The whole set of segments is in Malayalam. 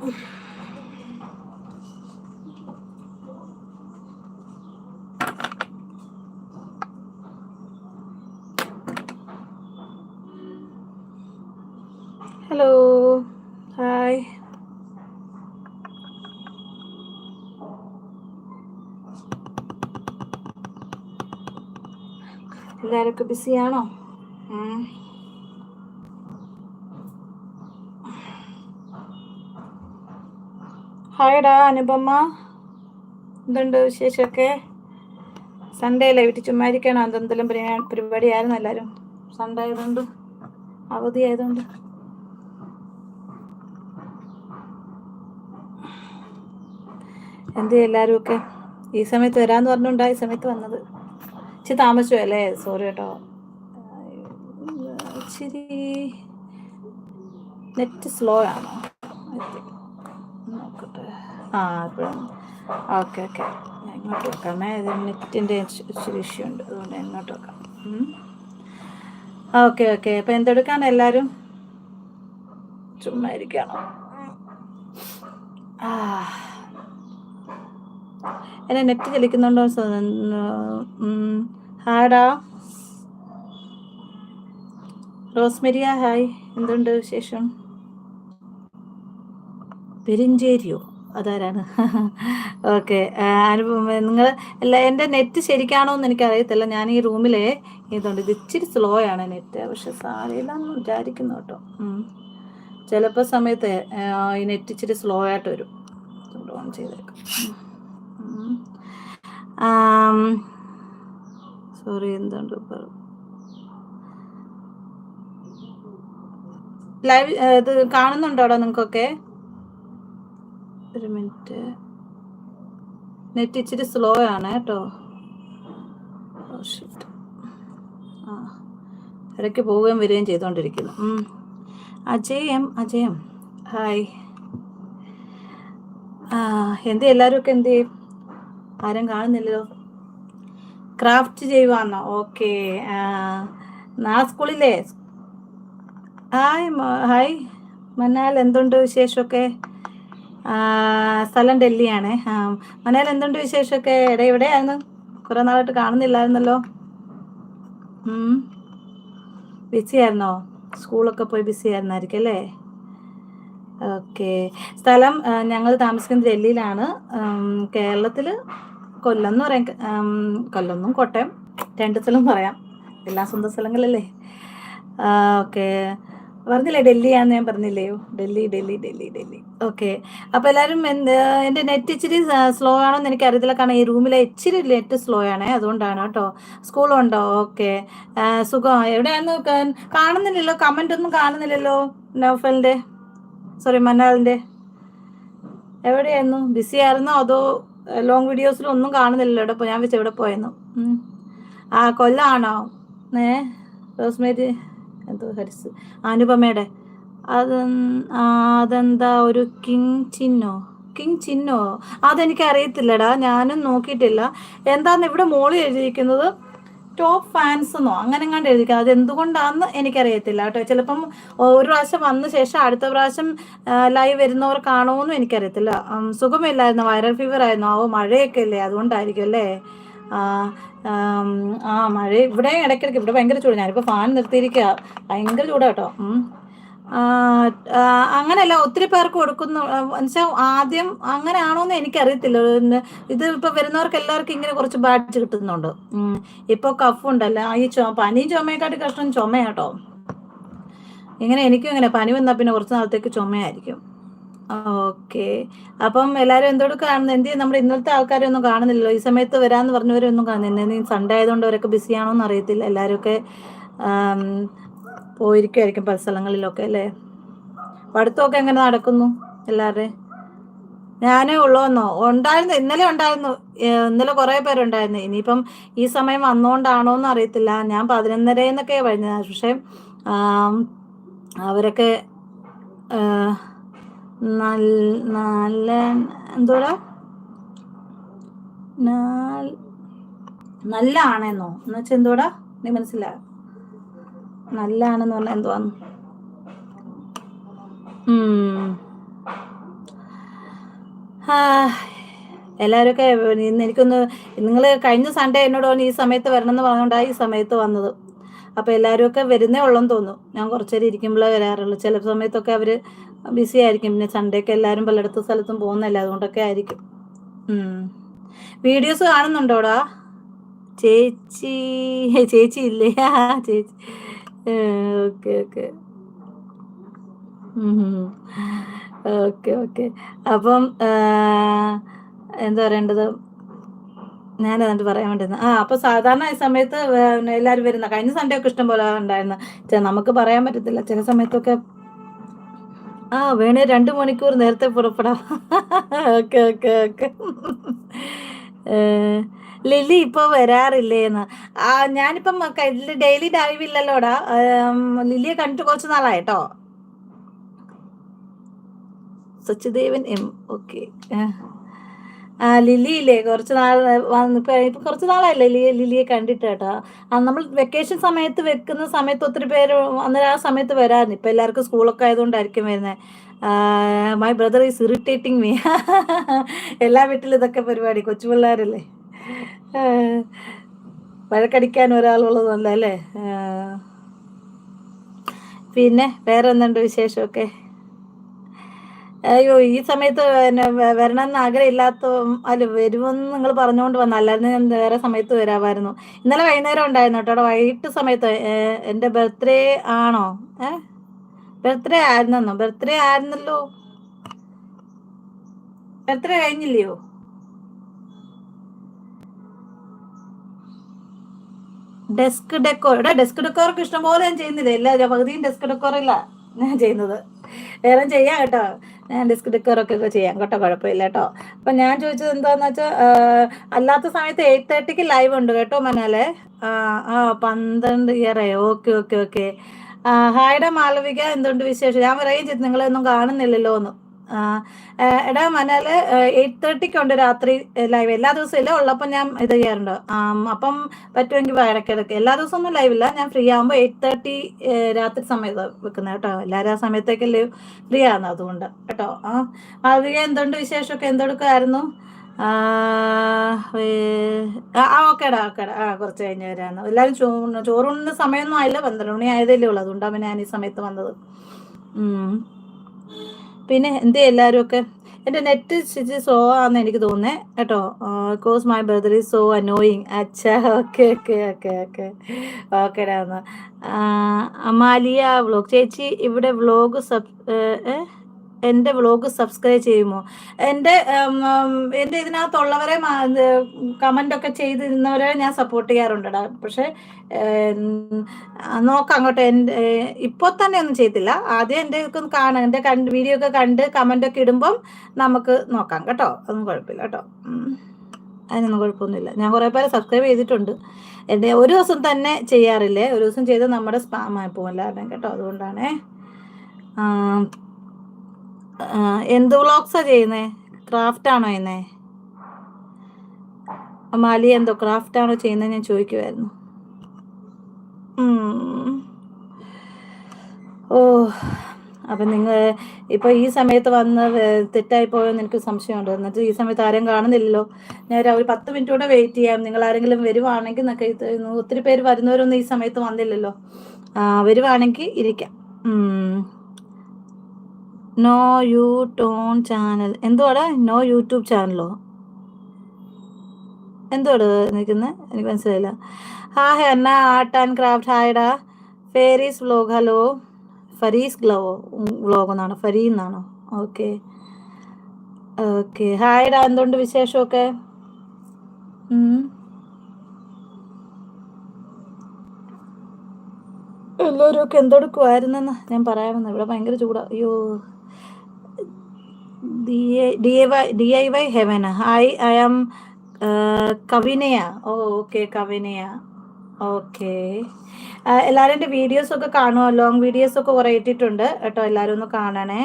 ഹലോ ഹായ് എല്ലാവരും ബിസിയാണോ ഹായടാ അനുപമ. എന്തുണ്ട് വിശേഷമൊക്കെ? സൺഡേ അല്ലേ? വീട്ടിൽ ചുമ്മാരിക്കണോ എന്തെന്തെങ്കിലും പരിപാടി പരിപാടി ആയിരുന്നു എല്ലാവരും സൺഡേ ആയതുകൊണ്ട് അവധി ആയതുകൊണ്ട്. എന്ത് എല്ലാവരും ഒക്കെ ഈ സമയത്ത് വരാമെന്ന് പറഞ്ഞുകൊണ്ടാ ഈ സമയത്ത് വന്നത്. ഇച്ചിരി താമസിച്ചു അല്ലേ സോറി കേട്ടോ. ഇച്ചിരി നെറ്റ് സ്ലോ ആണോ? നോക്കട്ടെ. ആ ഇപ്പോഴും ഓക്കെ ഞാൻ ഇങ്ങോട്ട് വെക്കാമേ ഇത് നെറ്റിന്റെ ഇച്ചിരി ഇഷ്യൂ ഉണ്ട്. അതുകൊണ്ട് ഇങ്ങോട്ട് വെക്കാം. Okay okay. അപ്പം എന്തെടുക്കാൻ എല്ലാവരും ചുമ്മാ ഇരിക്കുകയാണോ ആ. എന്നെ നെറ്റ് ചലിക്കുന്നുണ്ടോ? ഹാടാ റോസ്മെരിയ ഹായ്. എന്തുണ്ട് വിശേഷം? പെരിഞ്ചേരിയോ? അതാരാണ്? ഓക്കെ അനുഭവം നിങ്ങൾ അല്ല എന്റെ നെറ്റ് ശരിക്കാണോ എന്ന് എനിക്കറിയത്തില്ല. ഞാൻ ഈ റൂമിലെ ഇതുണ്ട്. ഇത് ഇച്ചിരി സ്ലോ ആണ് നെറ്റ്. പക്ഷെ സാരയില്ലെന്ന് വിചാരിക്കുന്നു കേട്ടോ. ചിലപ്പോൾ സമയത്ത് ഈ നെറ്റ് ഇച്ചിരി സ്ലോ ആയിട്ട് വരും. ഓൺ ചെയ്തേക്കാം. സോറി എന്തുണ്ട് ലൈവ് ഇത് കാണുന്നുണ്ടോടോ നിങ്ങൾക്കൊക്കെ? ഒരു മിനിറ്റ് നെറ്റ് ഇച്ചിരി സ്ലോ ആണ് കേട്ടോ. ഷിറ്റ് ആ ഇടയ്ക്ക് പോവുകയും വരികയും ചെയ്തുകൊണ്ടിരിക്കുന്നു അജയം അജയം. ഹായ് ആ എന്ത് എല്ലാവരും ഒക്കെ എന്ത് ചെയ്യും? ആരും കാണുന്നില്ലല്ലോ. ക്രാഫ്റ്റ് ചെയ്യുവാന്നോ? ഓക്കെ നാളെ സ്കൂളിലേ? ഹായ് ഹായ് മന്നാൽ എന്തുണ്ട് വിശേഷമൊക്കെ? സ്ഥലം ഡൽഹിയാണ്. മനേല എന്തുണ്ട് വിശേഷമൊക്കെ? ഇവിടെ എവിടെയായിരുന്നു? കുറെ നാളായിട്ട് കാണുന്നില്ലായിരുന്നല്ലോ. ബിസി ആയിരുന്നോ? സ്കൂളൊക്കെ പോയി ബിസി ആയിരുന്നായിരിക്കും അല്ലേ? ഓക്കെ സ്ഥലം ഞങ്ങൾ താമസിക്കുന്നത് ഡൽഹിയിലാണ്. കേരളത്തിൽ കൊല്ലം എന്ന് പറയാം. കൊല്ലമെന്നും കോട്ടയം. രണ്ട് സ്ഥലം പറയാം. എല്ലാ സ്വന്തം സ്ഥലങ്ങളല്ലേ ഓക്കെ പറഞ്ഞില്ലേ ഡൽഹിയാന്ന് ഞാൻ പറഞ്ഞില്ലയോ? ഡൽഹി ഡൽഹി ഡൽഹി ഡൽഹി. ഓക്കെ. അപ്പൊ എല്ലാരും എന്ത് എന്റെ നെറ്റ് ഇച്ചിരി സ്ലോ ആണോന്ന് എനിക്ക് അറിയത്തില്ല കാരണം ഈ റൂമിലെ ഇച്ചിരി നെറ്റ് സ്ലോ ആണേ അതുകൊണ്ടാണ് കേട്ടോ. സ്കൂളുണ്ടോ? ഓക്കെ. സുഖം. എവിടെയാന്ന് കാണുന്നില്ലല്ലോ. കമന്റ് ഒന്നും കാണുന്നില്ലല്ലോ. നൗഫലിന്റെ സോറി മന്നാളിന്റെ. എവിടെയായിരുന്നു? ബിസി ആയിരുന്നോ? അതോ ലോങ് വീഡിയോസിലും ഒന്നും കാണുന്നില്ലല്ലോ? ഇവിടെ ഞാൻ വെച്ച് എവിടെ പോയെന്നു. ആ കൊല്ലാണോ? ഏ റോസ്മേരി എന്തോ ഹരിസ്? അനുപമയുടെ. അത് അതെന്താ ഒരു കിങ് ചിഹ്നോ കിങ് ചിഹ്നോ അതെനിക്ക് അറിയത്തില്ലടാ ഞാനും നോക്കിയിട്ടില്ല. എന്താന്ന് ഇവിടെ മോളിൽ എഴുതിയിരിക്കുന്നത്? ടോപ്പ് ഫാൻസ് എന്നോ? അങ്ങനെ കണ്ട് എഴുതിക്കുക അത് എന്തുകൊണ്ടാന്ന് എനിക്കറിയത്തില്ല കേട്ടോ. ചിലപ്പം ഒരു പ്രാവശ്യം വന്ന ശേഷം അടുത്ത പ്രാവശ്യം ലൈവ് വരുന്നവർ കാണുമെന്നും എനിക്കറിയത്തില്ല. സുഖമില്ലായിരുന്നു. വൈറൽ ഫീവർ ആയിരുന്നു. ആവോ മഴയൊക്കെ അല്ലേ? അതുകൊണ്ടായിരിക്കും അല്ലേ? ആ മഴ ഇവിടെ ഇടയ്ക്കിടയ്ക്ക് ഇവിടെ ഭയങ്കര ചൂട്. ഞാനിപ്പോൾ ഫാൻ നിർത്തിയിരിക്കുക ഭയങ്കര ചൂട് കേട്ടോ. അങ്ങനെയല്ല ഒത്തിരി പേർക്ക് കൊടുക്കുന്നു. എന്നുവെച്ചാൽ ആദ്യം അങ്ങനെയാണോന്ന് എനിക്കറിയത്തില്ല. ഇത് ഇപ്പൊ വരുന്നവർക്ക് എല്ലാവർക്കും ഇങ്ങനെ കുറച്ച് ബാഡ്ജ് കിട്ടുന്നുണ്ട്. ഇപ്പൊ കഫ് ഉണ്ടല്ലോ. ഈ ചോ പനിയും ചുമയെക്കാട്ടി കഷ്ടം ചുമയാട്ടോ ഇങ്ങനെ എനിക്കും ഇങ്ങനെ പനി വന്നാൽ പിന്നെ കുറച്ച് നാളത്തേക്ക് ചുമയായിരിക്കും. ഓക്കെ. അപ്പം എല്ലാരും എന്തോട് കാണുന്നത് എന്ത് നമ്മുടെ ഇന്നത്തെ ആൾക്കാരൊന്നും കാണുന്നില്ലല്ലോ. ഈ സമയത്ത് വരാന്ന് പറഞ്ഞവരൊന്നും കാണുന്നില്ല. സൺഡേ ആയതുകൊണ്ട് അവരൊക്കെ ബിസി ആണോന്ന് അറിയത്തില്ല. എല്ലാരും ഒക്കെ പോയിരിക്കുമായിരിക്കും പല സ്ഥലങ്ങളിലൊക്കെ അല്ലേ? പഠിത്തമൊക്കെ എങ്ങനെ നടക്കുന്നു എല്ലാവരുടെയും ഞാനേ ഉള്ളൂന്നോ? ഉണ്ടായിരുന്നു. ഇന്നലെ ഉണ്ടായിരുന്നു. ഇന്നലെ കുറെ പേരുണ്ടായിരുന്നു. ഇനിയിപ്പം ഈ സമയം വന്നോണ്ടാണോ എന്ന് അറിയത്തില്ല. ഞാൻ പതിനൊന്നര എന്നൊക്കെ പറഞ്ഞത് പക്ഷെ അവരൊക്കെ നല്ല എന്തോടാ? നല്ല ആണെന്നോ എന്ന് വെച്ചാൽ എന്തോടാ നീ മനസ്സിലായോ നല്ല ആണെന്ന് പറഞ്ഞാൽ എന്തുവാന്ന് എല്ലാവരൊക്കെ ഇന്ന് എനിക്കൊന്ന് നിങ്ങൾ കഴിഞ്ഞ സൺഡേ എന്നോട് പറഞ്ഞു ഈ സമയത്ത് വരണം എന്ന് പറഞ്ഞുകൊണ്ടാണ് ഈ സമയത്ത് വന്നത്. അപ്പോൾ എല്ലാവരും ഒക്കെ വരുന്നേ ഉള്ളെന്ന് തോന്നുന്നു. ഞാൻ കുറച്ചേരി ഇരിക്കുമ്പോഴേ വരാറുള്ളൂ. ചില സമയത്തൊക്കെ അവർ ബിസി ആയിരിക്കും. പിന്നെ സൺഡേ ഒക്കെ എല്ലാവരും പലയിടത്തും സ്ഥലത്തും പോകുന്നല്ലേ അതുകൊണ്ടൊക്കെ ആയിരിക്കും. വീഡിയോസ് കാണുന്നുണ്ടോടാ ചേച്ചി. ചേച്ചി ഇല്ലേ? ചേച്ചി. Okay okay. Okay okay. അപ്പം എന്താ പറയേണ്ടത്? ഞാൻ എന്നിട്ട് പറയാൻ വേണ്ടിയിരുന്നു ആ അപ്പോൾ സാധാരണ ഈ സമയത്ത് എല്ലാവരും വരുന്ന കഴിഞ്ഞ സൺഡേ ഒക്കെ ഇഷ്ടം പോലെ ഉണ്ടായിരുന്നു നമുക്ക് പറയാൻ പറ്റത്തില്ല. ചില സമയത്തൊക്കെ ആ വേണേ രണ്ട് മണിക്കൂർ നേരത്തെ പുറപ്പെടാം. Okay okay okay. ലില്ലി ഇപ്പോൾ വരാറില്ലേന്ന് ആ ഞാനിപ്പം ഡെയിലി ഡൈവ് ഇല്ലല്ലോടാ. ലില്ലിയെ കണ്ടിട്ട് കുറച്ച് നാളായിട്ടോ? സച്ചിദേവൻ എം ഓക്കെ. ആ ലിലിയില്ലേ? കുറച്ച് നാൾ ഇപ്പൊ കുറച്ച് നാളായില്ലേ ലിയ ലിലിയെ കണ്ടിട്ട് കേട്ടോ. നമ്മൾ വെക്കേഷൻ സമയത്ത് വെക്കുന്ന സമയത്ത് ഒത്തിരി പേര് അന്നേരം ആ സമയത്ത് വരാറുണ്ട് ഇപ്പൊ എല്ലാവർക്കും സ്കൂളൊക്കെ ആയതുകൊണ്ടായിരിക്കും വരുന്നത് my brother is irritating me എല്ലാ വീട്ടിലും ഇതൊക്കെ പരിപാടി കൊച്ചു പിള്ളേരല്ലേ വഴക്കടിക്കാൻ ഒരാളുള്ളതല്ല അല്ലേ? പിന്നെ വേറെ എന്തുണ്ട് വിശേഷമൊക്കെ? അയ്യോ ഈ സമയത്ത് പിന്നെ വരണമെന്ന് ആഗ്രഹമില്ലാത്ത അല്ല വരുമെന്ന് നിങ്ങൾ പറഞ്ഞുകൊണ്ട് വന്ന അല്ലായിരുന്നു ഞാൻ വേറെ സമയത്ത് വരാമായിരുന്നു. ഇന്നലെ വൈകുന്നേരം ഉണ്ടായിരുന്നു കേട്ടോ വൈകിട്ട് സമയത്ത് എന്റെ ബർത്ത്ഡേ ആണോ? ഏ? ബർത്ത്ഡേ ആയിരുന്നോ ബർത്ത്ഡേ ആയിരുന്നല്ലോ. ബർത്ത്ഡേ കഴിഞ്ഞില്ലയോ? ഡെസ്ക് ഡെക്കോർ ഇവിടെ ഡെസ്ക് ഡെക്കോർക്ക് ഇഷ്ടംപോലെ ഞാൻ ചെയ്യുന്നില്ല? എല്ലാ പകുതിയും ഡെസ്ക് ഡെക്കോറില്ല ഞാൻ ചെയ്യുന്നത്. വേറെ ചെയ്യാം കേട്ടോ. ഡെസ്ക് ഡിക്കറൊക്കെ ചെയ്യാം കേട്ടോ കുഴപ്പമില്ല കേട്ടോ. അപ്പം ഞാൻ ചോദിച്ചത് എന്താന്ന് വെച്ചാൽ അല്ലാത്ത സമയത്ത് എയ്റ്റ് തേർട്ടിക്ക് ലൈവ് ഉണ്ട് കേട്ടോ മനാലെ. ആ പന്ത്രണ്ട് ഇയറേ ഓക്കെ ഓക്കെ ഓക്കെ. ഹായ്ഡ മാളവിക. എന്തുകൊണ്ട് വിശേഷം? ഞാൻ പറയുകയും ചെയ്തു നിങ്ങളൊന്നും കാണുന്നില്ലല്ലോ എന്ന് എടാ മനാല് എയ്റ്റ് തേർട്ടിക്ക് ഉണ്ട് രാത്രി ലൈവ് എല്ലാ ദിവസവും ഇല്ല ഉള്ളപ്പോൾ ഞാൻ ഇത് ചെയ്യാറുണ്ട്. അപ്പം പറ്റുമെങ്കിൽ ഇടയ്ക്കിടയ്ക്ക് എല്ലാ ദിവസവും ഒന്നും ലൈവ് ഇല്ല. ഞാൻ ഫ്രീ ആകുമ്പോൾ എയ്റ്റ് തേർട്ടി രാത്രി സമയത്ത് വെക്കുന്നത് കേട്ടോ. എല്ലാവരും ആ സമയത്തേക്ക് ലൈവ് ഫ്രീ ആണ് അതുകൊണ്ട് കേട്ടോ. ആ മാളവിക എന്തുണ്ട് വിശേഷമൊക്കെ? എന്തെടുക്കുമായിരുന്നു ആ ഓക്കേടാ ഓക്കേടാ. ആ കുറച്ച് കഴിഞ്ഞ് വരാമെന്ന് എല്ലാവരും ചോ ചോറുണ്ണുന്ന സമയമൊന്നും ആയില്ല. പന്ത്രണ്ട് മണി ആയതല്ലേ ഉള്ളൂ. അതുകൊണ്ടാണ് ഞാൻ ഈ സമയത്ത് വന്നത്. പിന്നെ എന്ത് എല്ലാവരും ഒക്കെ എന്റെ നെറ്റ് സ്റ്റിച്ച് സോ ആണെന്ന് എനിക്ക് തോന്നുന്നത് കേട്ടോ? Cause my brother is so annoying അച്ഛാ ഓക്കെ ഓക്കെ ഓക്കെ ഓക്കെ. എന്ന്. അമാലിയ വ്ലോഗ് ചേച്ചി ഇവിടെ വ്ലോഗ് സബ് എന്റെ വ്ളോഗ് സബ്സ്ക്രൈബ് ചെയ്യുമോ? എന്റെ എന്റെ ഇതിനകത്തുള്ളവരെ കമന്റ് ഒക്കെ ചെയ്തിരുന്നവരെ ഞാൻ സപ്പോർട്ട് ചെയ്യാറുണ്ടടാ. പക്ഷെ നോക്കാം അങ്ങോട്ട് എന്റെ ഇപ്പോൾ തന്നെ ഒന്നും ചെയ്തില്ല. ആദ്യം എന്റെ ഒക്കെ കാണാം. എന്റെ കണ്ട് വീഡിയോ ഒക്കെ കണ്ട് കമന്റ് ഒക്കെ ഇടുമ്പം നമുക്ക് നോക്കാം കേട്ടോ. ഒന്നും കുഴപ്പമില്ല കേട്ടോ. അതിനൊന്നും കുഴപ്പമൊന്നുമില്ല. ഞാൻ കുറേ പേരെ സബ്സ്ക്രൈബ് ചെയ്തിട്ടുണ്ട്. എന്റെ ഒരു ദിവസം തന്നെ ചെയ്യാറില്ലേ? ഒരു ദിവസം ചെയ്ത് നമ്മുടെ സ്പാം ആയി പോകും കേട്ടോ. അതുകൊണ്ടാണേ എന്ത് വ്ളോഗ്സാ ചെയ്യുന്നേ? ക്രാഫ്റ്റ് ആണോ ചെയ്യുന്നേ? മാലി എന്തോ ക്രാഫ്റ്റ് ആണോ ചെയ്യുന്നത് ഞാൻ ചോദിക്കുമായിരുന്നു ഓ അപ്പം നിങ്ങൾ ഇപ്പോൾ ഈ സമയത്ത് വന്ന് തെറ്റായി പോയെന്ന് എനിക്ക് സംശയമുണ്ട്. എന്നിട്ട് ഈ സമയത്ത് ആരും കാണുന്നില്ലല്ലോ. ഞാൻ ഒരു പത്ത് മിനിറ്റ് കൂടെ വെയിറ്റ് ചെയ്യാം. നിങ്ങൾ ആരെങ്കിലും വരുവാണെങ്കിൽ എന്നൊക്കെ ഒത്തിരി പേര് വരുന്നവരൊന്നും ഈ സമയത്ത് വന്നില്ലല്ലോ. വരുവാണെങ്കിൽ ഇരിക്കാം. നോ യു ടോൺ ചാനൽ എന്തുവാടാ നോ യൂട്യൂബ് ചാനലോ എന്തുവാട് നിൽക്കുന്നത് എനിക്ക് മനസ്സിലായില്ല. Hi Anna art and craft ഹായടാ Faris vlog hello Faris ഗ്ലവോ വ്ലോഗ് എന്നാണോ. ഫരീ എന്നാണോ? ഓക്കെ ഓക്കെ ഹായടാ എന്തുകൊണ്ട് വിശേഷമൊക്കെ? എല്ലാവരും ഒക്കെ എന്തെടുക്കുമായിരുന്നെന്ന് ഞാൻ പറയാമെന്ന്. ഇവിടെ ഭയങ്കര ചൂടാ. അയ്യോ. Y D I Y heaven hi I am. Kavinaya oh okay okay എല്ലാവരും എന്റെ വീഡിയോസ് ഒക്കെ കാണുമോ ലോങ് വീഡിയോസ് ഒക്കെ കുറേ ഇട്ടിട്ടുണ്ട്. കേട്ടോ എല്ലാവരും ഒന്ന് കാണണേ.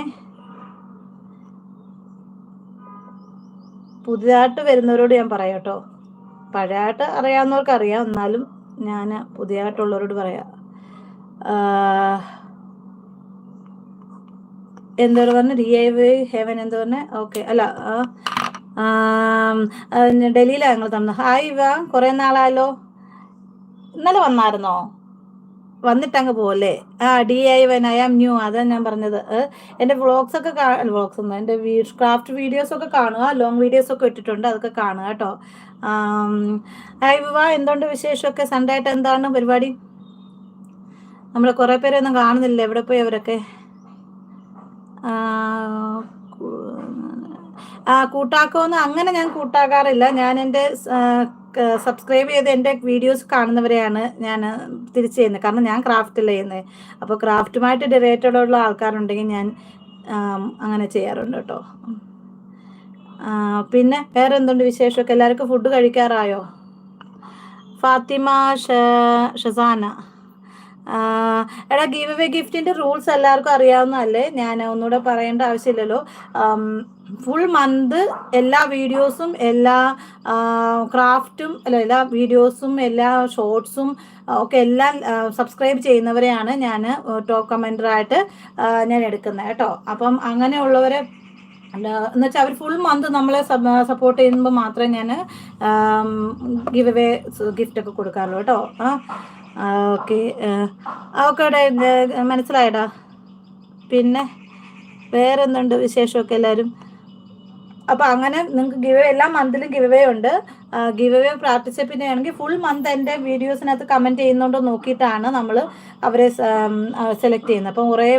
പുതിയതായിട്ട് വരുന്നവരോട് ഞാൻ പറയാം കേട്ടോ. പഴയതായിട്ട് അറിയാവുന്നവർക്ക് അറിയാം. എന്നാലും ഞാൻ പുതിയതായിട്ടുള്ളവരോട് പറയാം. എന്തോ പറഞ്ഞു ഡി ഐ വൈ ഹെവൻ എന്തോ പറഞ്ഞ? ഓക്കെ അല്ല ഡൽഹിയിലാണ് ഞങ്ങൾ തന്നത് ഹായ് ഇവ കുറെ നാളായല്ലോ. ഇന്നലെ വന്നായിരുന്നോ? വന്നിട്ടങ്ങ് പോലെ ആ D I Y I am new അതാണ് ഞാൻ പറഞ്ഞത്. എന്റെ വ്ളോഗ്സ് ഒക്കെ വ്ളോഗ്സ് ഒന്നും എന്റെ ക്രാഫ്റ്റ് വീഡിയോസ് ഒക്കെ കാണുക ലോങ് വീഡിയോസ് ഒക്കെ ഇട്ടിട്ടുണ്ട് അതൊക്കെ കാണുക കേട്ടോ. ഹായ് വിവാ എന്തുകൊണ്ട് വിശേഷമൊക്കെ? സൺഡേ ആയിട്ട് എന്താണ് പരിപാടി? നമ്മൾ കുറേ പേരൊന്നും കാണുന്നില്ല എവിടെ പോയി അവരൊക്കെ? കൂട്ടാക്കുമെന്ന് അങ്ങനെ ഞാൻ കൂട്ടാക്കാറില്ല. ഞാൻ എന്റെ സബ്സ്ക്രൈബ് ചെയ്ത് എന്റെ വീഡിയോസ് കാണുന്നവരെയാണ് ഞാൻ തിരിച്ചു ചെയ്യുന്നത്. കാരണം ഞാൻ ക്രാഫ്റ്റിൽ ചെയ്യുന്നത് അപ്പോൾ ക്രാഫ്റ്റുമായിട്ട് റിലേറ്റഡ് ഉള്ള ആൾക്കാരുണ്ടെങ്കിൽ ഞാൻ അങ്ങനെ ചെയ്യാറുണ്ട് കേട്ടോ. പിന്നെ വേറെ എന്തുണ്ട് വിശേഷമൊക്കെ? എല്ലാവർക്കും ഫുഡ് കഴിക്കാറായോ? ഫാത്തിമ ഷസാന. എടാ ഗീവ് അവേ ഗിഫ്റ്റിന്റെ റൂൾസ് എല്ലാവർക്കും അറിയാവുന്നതല്ലേ? ഞാൻ ഒന്നുകൂടെ പറയേണ്ട ആവശ്യമില്ലല്ലോ. ഫുൾ മന്ത് എല്ലാ വീഡിയോസും എല്ലാ ക്രാഫ്റ്റും അല്ല എല്ലാ വീഡിയോസും എല്ലാ ഷോർട്സും ഒക്കെ എല്ലാം സബ്സ്ക്രൈബ് ചെയ്യുന്നവരെയാണ് ഞാൻ ടോപ്പ് കമന്ററായിട്ട് ഞാൻ എടുക്കുന്നത് കേട്ടോ. അപ്പം അങ്ങനെയുള്ളവരെ എന്ന് വെച്ചാൽ അവർ ഫുൾ മന്ത് നമ്മളെ സപ്പോർട്ട് ചെയ്യുമ്പോൾ മാത്രമേ ഞാൻ ഗിവ് അവേ ഗിഫ്റ്റ് ഒക്കെ കൊടുക്കാറുള്ളൂ കേട്ടോ. ആ ഓക്കെ. ഓക്കെ മനസ്സിലായടാ. പിന്നെ വേറെന്തുണ്ട് വിശേഷമൊക്കെ എല്ലാവരും അപ്പോൾ അങ്ങനെ നിങ്ങൾക്ക് ഗിവ് എല്ലാ മന്തിലും ഗിവ് അവേ ഉണ്ട്. ഗിവ് അവേ പ്രാർത്ഥിച്ച ആണെങ്കിൽ ഫുൾ മന്ത് എന്റെ വീഡിയോസിനകത്ത് കമന്റ് ചെയ്യുന്നുണ്ടോ നോക്കിയിട്ടാണ് നമ്മൾ അവരെ സെലക്ട് ചെയ്യുന്നത്. അപ്പം കുറേ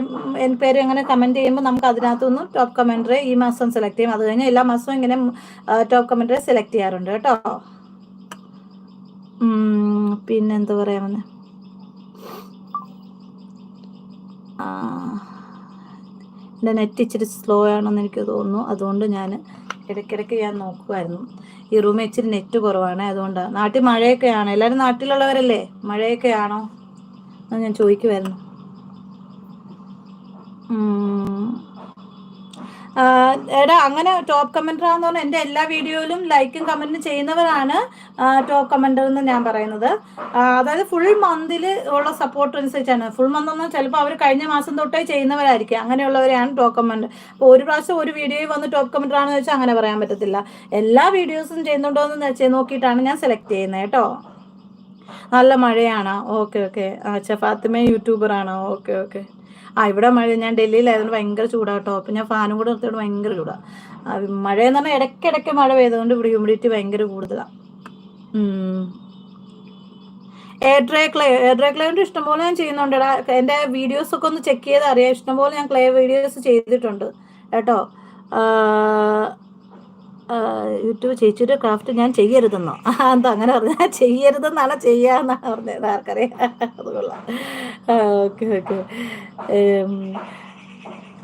പേര് അങ്ങനെ കമന്റ് ചെയ്യുമ്പോൾ നമുക്ക് അതിനകത്തുനിന്ന് ടോപ്പ് കമന്ററെ ഈ മാസം സെലക്ട് ചെയ്യും. അത് കഴിഞ്ഞ് എല്ലാ മാസവും ഇങ്ങനെ ടോപ്പ് കമന്ററെ സെലക്ട് ചെയ്യാറുണ്ട് കേട്ടോ. പിന്നെന്താ പറയാമെന്ന് എന്റെ നെറ്റ് ഇച്ചിരി സ്ലോ ആണെന്ന് എനിക്ക് തോന്നുന്നു. അതുകൊണ്ട് ഞാൻ ഇടയ്ക്കിടയ്ക്ക് ഞാൻ നോക്കുമായിരുന്നു ഈ റൂമിൽ ഇച്ചിരി നെറ്റ് കുറവാണ് അതുകൊണ്ടാണ് നാട്ടിൽ മഴയൊക്കെയാണ് എല്ലാവരും നാട്ടിലുള്ളവരല്ലേ? മഴയൊക്കെയാണോ എന്ന് ഞാൻ ചോദിക്കുമായിരുന്നു എടാ അങ്ങനെ ടോപ്പ് കമന്റർ ആണെന്ന് പറഞ്ഞാൽ എന്റെ എല്ലാ വീഡിയോയിലും ലൈക്കും കമന്റും ചെയ്യുന്നവരാണ് ടോപ്പ് കമന്റർ എന്ന് ഞാൻ പറയുന്നത്. അതായത് ഫുൾ മന്തിൽ ഉള്ള സപ്പോർട്ട് അനുസരിച്ചാണ്. ഫുൾ മന്ത് എന്ന് ചിലപ്പോൾ അവർ കഴിഞ്ഞ മാസം തൊട്ടേ ചെയ്യുന്നവരായിരിക്കും. അങ്ങനെയുള്ളവരെയാണ് ടോപ്പ് കമന്റ് അപ്പോൾ ഒരു പ്രാവശ്യം ഒരു വീഡിയോയിൽ വന്ന് ടോപ്പ് കമന്റർ ആണെന്ന് വെച്ചാൽ അങ്ങനെ പറയാൻ പറ്റത്തില്ല. എല്ലാ വീഡിയോസും ചെയ്യുന്നുണ്ടോ എന്ന് നോക്കിയിട്ടാണ് ഞാൻ സെലക്ട് ചെയ്യുന്നത് കേട്ടോ. നല്ല മഴയാണോ. Okay okay. ആ ഫാത്തിമ യൂട്യൂബറാണോ ഓക്കെ ഓക്കെ. ആ ഇവിടെ മഴ ഞാൻ ഡൽഹിയിലായതുകൊണ്ട് ഭയങ്കര ചൂടാട്ടോ. അപ്പം ഞാൻ ഫാനും കൂടെ നിർത്തിയോണ്ട് ഭയങ്കര ചൂടാണ് മഴ എന്ന് പറഞ്ഞാൽ ഇടയ്ക്കിടയ്ക്ക് മഴ പെയ്തുകൊണ്ട് ഇവിടെ ഹ്യൂമിഡിറ്റി ഭയങ്കര കൂടുതലാണ് air dry clay air dry clay കൊണ്ട് ഇഷ്ടംപോലെ ഞാൻ ചെയ്യുന്നുണ്ട്. എന്റെ വീഡിയോസ് ഒക്കെ ഒന്ന് ചെക്ക് ചെയ്ത് അറിയാം. ഇഷ്ടംപോലെ ഞാൻ ക്ലേ വീഡിയോസ് ചെയ്തിട്ടുണ്ട്. കേട്ടോ? യൂട്യൂബ് ചേച്ചിയുടെ ക്രാഫ്റ്റ് ഞാൻ ചെയ്യരുതെന്നോ. എന്താ അങ്ങനെ പറഞ്ഞാൽ ചെയ്യരുതെന്നാണ് ചെയ്യാന്നാണ് പറഞ്ഞത്. ആർക്കറിയാം. അത് കൊള്ളാം. Okay okay.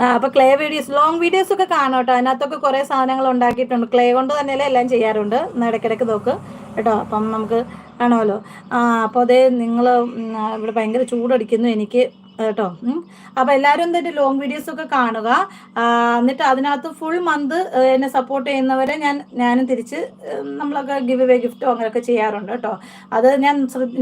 ആ അപ്പോൾ ക്ലേ വീഡിയോസ് ലോങ് വീഡിയോസ് ഒക്കെ കാണും കേട്ടോ. അതിനകത്തൊക്കെ കുറേ സാധനങ്ങൾ ഉണ്ടാക്കിയിട്ടുണ്ട്. ക്ലേ കൊണ്ട് തന്നെയല്ലേ എല്ലാം ചെയ്യാറുണ്ട്. ഇടയ്ക്കിടയ്ക്ക് നോക്ക് കേട്ടോ. അപ്പം നമുക്ക് കാണാമല്ലോ. ആ അപ്പോൾ അതേ നിങ്ങൾ ഇവിടെ ഭയങ്കര ചൂടടിക്കുന്നു. എനിക്ക് കേട്ടോ. അപ്പോൾ എല്ലാവരും എന്നിട്ട് ലോങ് വീഡിയോസ് ഒക്കെ കാണുക. എന്നിട്ട് അതിനകത്ത് ഫുൾ മന്ത് എന്നെ സപ്പോർട്ട് ചെയ്യുന്നവരെ ഞാൻ ഞാനും തിരിച്ച് നമ്മളൊക്കെ ഗിവ് അവേ ഗിഫ്റ്റോ അങ്ങനെയൊക്കെ ചെയ്യാറുണ്ട് കേട്ടോ. അത് ഞാൻ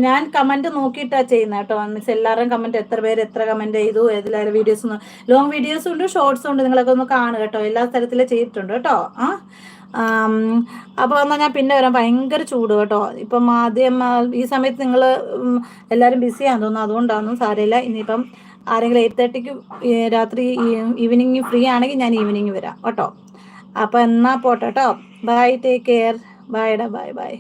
ഞാൻ കമന്റ് നോക്കിയിട്ടാണ് ചെയ്യുന്നത് കേട്ടോ. മീൻസ് എല്ലാവരും കമന്റ് എത്ര പേര് എത്ര കമന്റ് ചെയ്തു ഏതെല്ലാവരും വീഡിയോസ് ലോങ് വീഡിയോസും ഉണ്ട് ഷോർട്സും ഉണ്ട് നിങ്ങളൊക്കെ ഒന്ന് കാണുക കേട്ടോ. എല്ലാ തരത്തിലും ചെയ്തിട്ടുണ്ട് കേട്ടോ. ആ. അപ്പോൾ എന്നാൽ ഞാൻ പിന്നെ വരാം. ഭയങ്കര ചൂട് കേട്ടോ. ഇപ്പം ആദ്യം ഈ സമയത്ത് നിങ്ങൾ എല്ലാവരും ബിസിയാന്ന് തോന്നുന്നു. അതുകൊണ്ടാണെന്നും സാരമില്ല. ഇനിയിപ്പം ആരെങ്കിലും എയ്റ്റ് തേർട്ടിക്ക് രാത്രി ഈവനിങ് ഫ്രീ ആണെങ്കിൽ ഞാൻ ഈവനിങ് വരാം കേട്ടോ. അപ്പോൾ എന്നാൽ പോട്ടെ കേട്ടോ ബൈ ടേക്ക് കെയർ ബൈ ഡാ ബൈ ബൈ